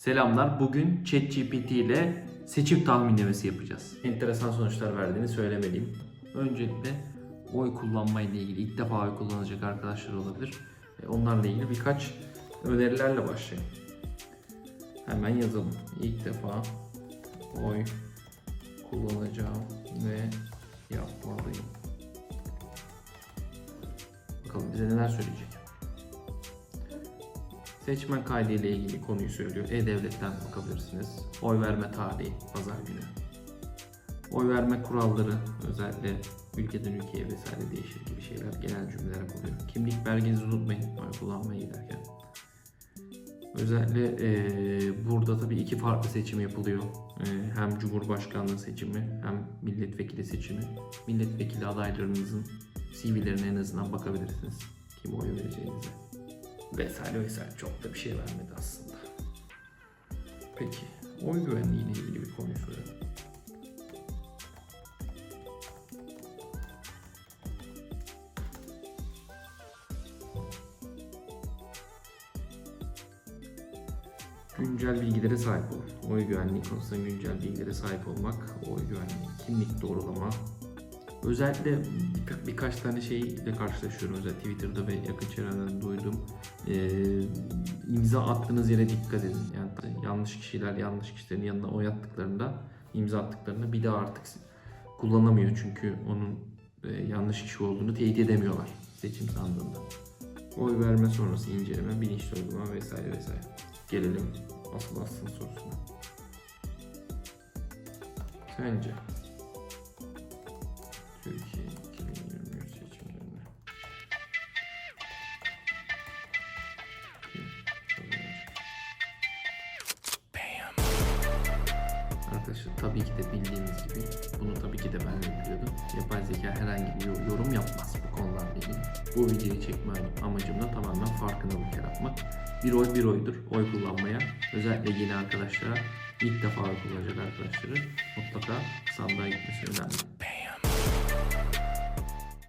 Selamlar. Bugün ChatGPT ile seçim tahminlemesi yapacağız. Enteresan sonuçlar verdiğini söylemeliyim. Öncelikle oy kullanma ilgili ilk defa oy kullanacak arkadaşlar olabilir. E, Onlarla ilgili birkaç önerilerle başlayalım. Hemen yazalım. İlk defa oy kullanacağım ve yapmalıyım. Bakalım bize neler söyleyecek. Seçmen kaydı ile ilgili konuyu söylüyor. E-Devlet'ten bakabilirsiniz. Oy verme tarihi, pazar günü. Oy verme kuralları, özellikle ülkeden ülkeye vesaire değişir gibi şeyler genel cümleler oluyor. Kimlik belgenizi unutmayın oy kullanmaya giderken. Özellikle eee, burada tabii iki farklı seçim yapılıyor. Eee, hem Cumhurbaşkanlığı seçimi hem milletvekili seçimi. Milletvekili adaylarınızın CV'lerine en azından bakabilirsiniz. Kim oy vereceğinize. Vesaire vesaire çok da bir şey vermedi aslında. Peki oy güvenliği ile ilgili bir konuyu soralım. Güncel bilgilere sahip ol. Oy güvenliği konusunda güncel bilgilere sahip olmak, oy güvenliği, kimlik doğrulama. Özellikle bir- birkaç tane şeyle karşılaşıyorum. Özellikle Twitter'da ve yakın çevremden duydum. Ee, imza attığınız yere dikkat edin. Yani yanlış kişiler yanlış kişilerin yanına oy attıklarında, imza attıklarında bir daha artık kullanamıyor. Çünkü onun e, yanlış kişi olduğunu teyit edemiyorlar seçim sandığında. Oy verme sonrası inceleme, bilinçli uygulama vesaire vesaire. Gelelim asıl aslın sorusuna. Sence 2023 seçimlerinde kim kazanacak? Arkadaşlar tabii ki de bildiğiniz gibi bunu tabii ki de ben de biliyordum. Yapay zeka herhangi bir yo- yorum yapmaz bu konularla ilgili. Bu videoyu çekme amacım da tamamen farkındalık yaratmak. Bir oy bir oydur. Oy kullanmaya özellikle yeni arkadaşlara ilk defa oy kullanacak arkadaşları mutlaka sandığa gitmesi önemli.